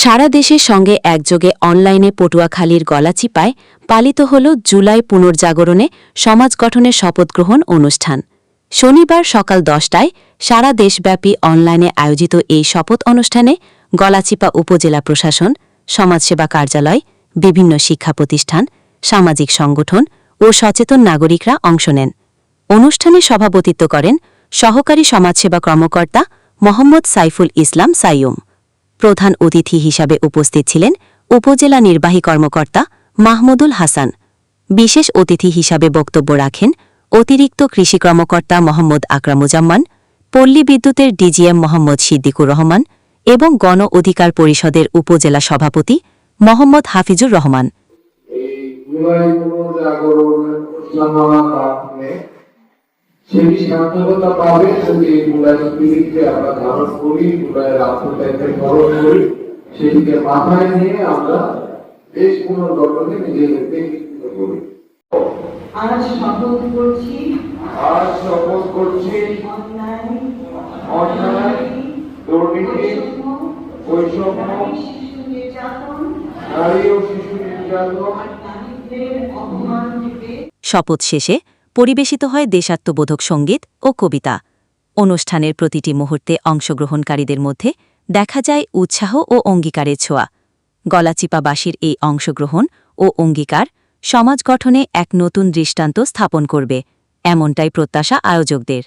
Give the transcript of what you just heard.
সারা দেশের সঙ্গে একযোগে অনলাইনে পটুয়াখালীর গলাচিপায় পালিত হল জুলাই পুনর্জাগরণে সমাজ গঠনের শপথগ্রহণ অনুষ্ঠান। শনিবার সকাল দশটায় সারা দেশব্যাপী অনলাইনে আয়োজিত এই শপথ অনুষ্ঠানে গলাচিপা উপজেলা প্রশাসন, সমাজসেবা কার্যালয়, বিভিন্ন শিক্ষা প্রতিষ্ঠান, সামাজিক সংগঠন ও সচেতন নাগরিকরা অংশ নেন। অনুষ্ঠানে সভাপতিত্ব করেন সহকারী সমাজসেবা কর্মকর্তা মোহাম্মদ সাইফুল ইসলাম সাইয়ুম। প্রধান অতিথি হিসাবে উপস্থিত ছিলেন উপজেলা নির্বাহী কর্মকর্তা মাহমুদুল হাসান। বিশেষ অতিথি হিসাবে বক্তব্য রাখেন অতিরিক্ত কৃষি কর্মকর্তা মোহাম্মদ আকরামুজাম্মান পল্লী বিদ্যুতের ডিজিএম মোহাম্মদ সিদ্দিকুর রহমান এবং গণ অধিকার পরিষদের উপজেলা সভাপতি মোহাম্মদ হাফিজুর রহমান। সেটি সার্থকতা পাবে? যদি এই স্পিরিটকে আমরা ধারণ করি করি সেটিকে মাথায় নিয়ে আমরা দেশ পুনর্গঠনে নিজেদেরকে করি। আজ শপথ করছি। আজ শপথ করছি। অন্যায় অন্যায় দুর্নীতি বৈষম্য নারী ও শিশু নির্যাতন। আর নারীদের অপমান থেকে শপথ শেষে পরিবেশিত হয় দেশাত্মবোধক সংগীত ও কবিতা। অনুষ্ঠানের প্রতিটি মুহূর্তে অংশগ্রহণকারীদের মধ্যে দেখা যায় উৎসাহ ও অঙ্গীকারের ছোঁয়া। গলাচিপাবাসীর এই অংশগ্রহণ ও অঙ্গীকার সমাজ গঠনে এক নতুন দৃষ্টান্ত স্থাপন করবে, এমনটাই প্রত্যাশা আয়োজকদের।